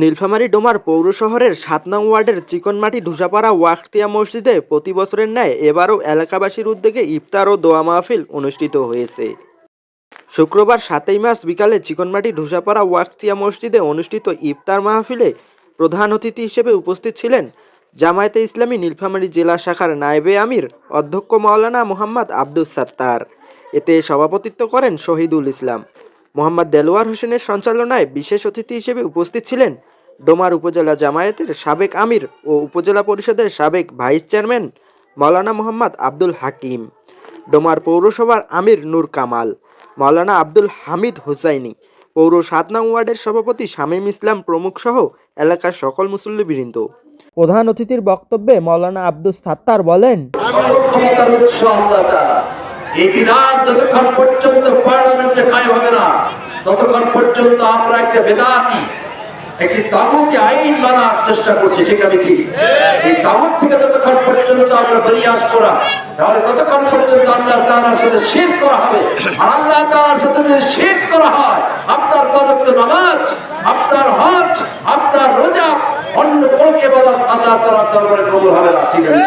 নীলফামারী ডোমার পৌর শহরের সাত নং ওয়ার্ডের চিকনমাটি ঢুসাপাড়া ওয়াক্তিয়া মসজিদে প্রতি বছরের ন্যায় এবারও এলাকাবাসীর উদ্যোগে ইফতার ও দোয়া মাহফিল অনুষ্ঠিত হয়েছে। শুক্রবার সাতই মার্চ বিকালে চিকনমাটি ঢুসাপাড়া ওয়াক্তিয়া মসজিদে অনুষ্ঠিত ইফতার মাহফিলে প্রধান অতিথি হিসেবে উপস্থিত ছিলেন জামায়াতে ইসলামী নীলফামারী জেলা শাখার নায়েবে আমির, অধ্যক্ষ মাওলানা মোহাম্মদ আব্দুস সাত্তার। এতে সভাপতিত্ব করেন শহীদুল ইসলাম। মোহাম্মদ দেলোয়ার হোসেনের সঞ্চালনায় বিশেষ অতিথি হিসেবে উপস্থিত ছিলেন ডোমার উপজেলা জামায়াতের সাবেক আমির ও উপজেলা পরিষদের সাবেক ভাইস চেয়ারম্যান মৌলানা মোহাম্মদ আব্দুল হাকিম, ডোমার পৌরসভার আমির নূর কামাল মাওলানা আব্দুল হামিদ হোসাইনি, পৌর সাত নং ওয়ার্ডের সভাপতি শামীম ইসলাম প্রমুখ সহ এলাকার সকল মুসল্লিবৃন্দ। প্রধান অতিথির বক্তব্যে মাওলানা আব্দুল সাত্তার বলেন পার্লামেন্টে কায়ে হবে না পর্যন্ত আমরা একটা বেদাতি, একটি তাগুতি আইন মানার চেষ্টা করছি, ঠিক আমি ঠিক এই তাগুত থেকে যতক্ষণ পর্যন্ত আমরা বেরিয়ে আসব না, তাহলে ততক্ষণ পর্যন্ত আল্লাহ তাআলার সাথে শির করা হবে। আল্লাহ তাআলার সাথে যদি শির করা হয়, আপনার পদত্ব নামাজ, আপনার হজ, আপনার রোজা, অন্য কোন ইবাদত আল্লাহ তাআলার দরবারে কবুল হবে না, ঠিক আছে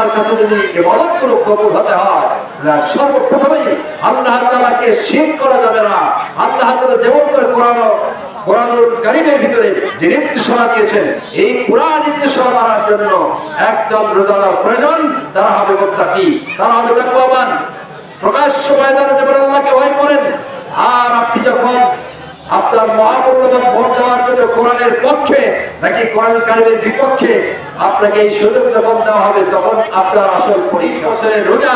আল্লাহ তাআলার কাছে যদি ইবাদতগুলো কবুল হতে হয় সর্বপ্রথমেই আল্লাহ তাআলাকে শিরক করা যাবে না। আল্লাহ তাআলা যেমন করে কোরআন এই জন্য একদম প্রয়োজন। তারা হবে তারা হবে প্রকাশ্য ভয় করেন। আর আপনি যখন আপনার মহামূল্যবান ভোট দেওয়ার জন্য কোরআনের পক্ষে নাকি কোরআন বিপক্ষে আপনাকে এই সুযোগ যখন দেওয়া হবে, তখন আপনার আসল পঁচিশ বছরের রোজা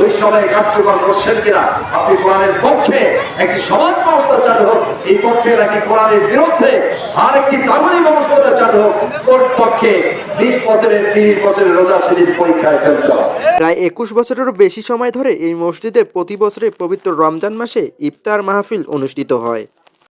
ওই সময় কার্যকর করছেন কিনা? আপনি কোরআনের পক্ষে একটি সমাজ ব্যবস্থা চাঁদ হোক, এই পক্ষে নাকি কোরআনের বিরুদ্ধে আর একটি নাগরিক ব্যবস্থা চাঁদ হোক, কোন পক্ষে বিশ বছরের, তিরিশ বছরের রোজা সেদিন পরীক্ষায় ফেলতে প্রায় একুশ বছরেরও বেশি সময় ধরে এই মসজিদে প্রতি বছরে পবিত্র রমজান মাসে ইফতার মাহফিল অনুষ্ঠিত হয়।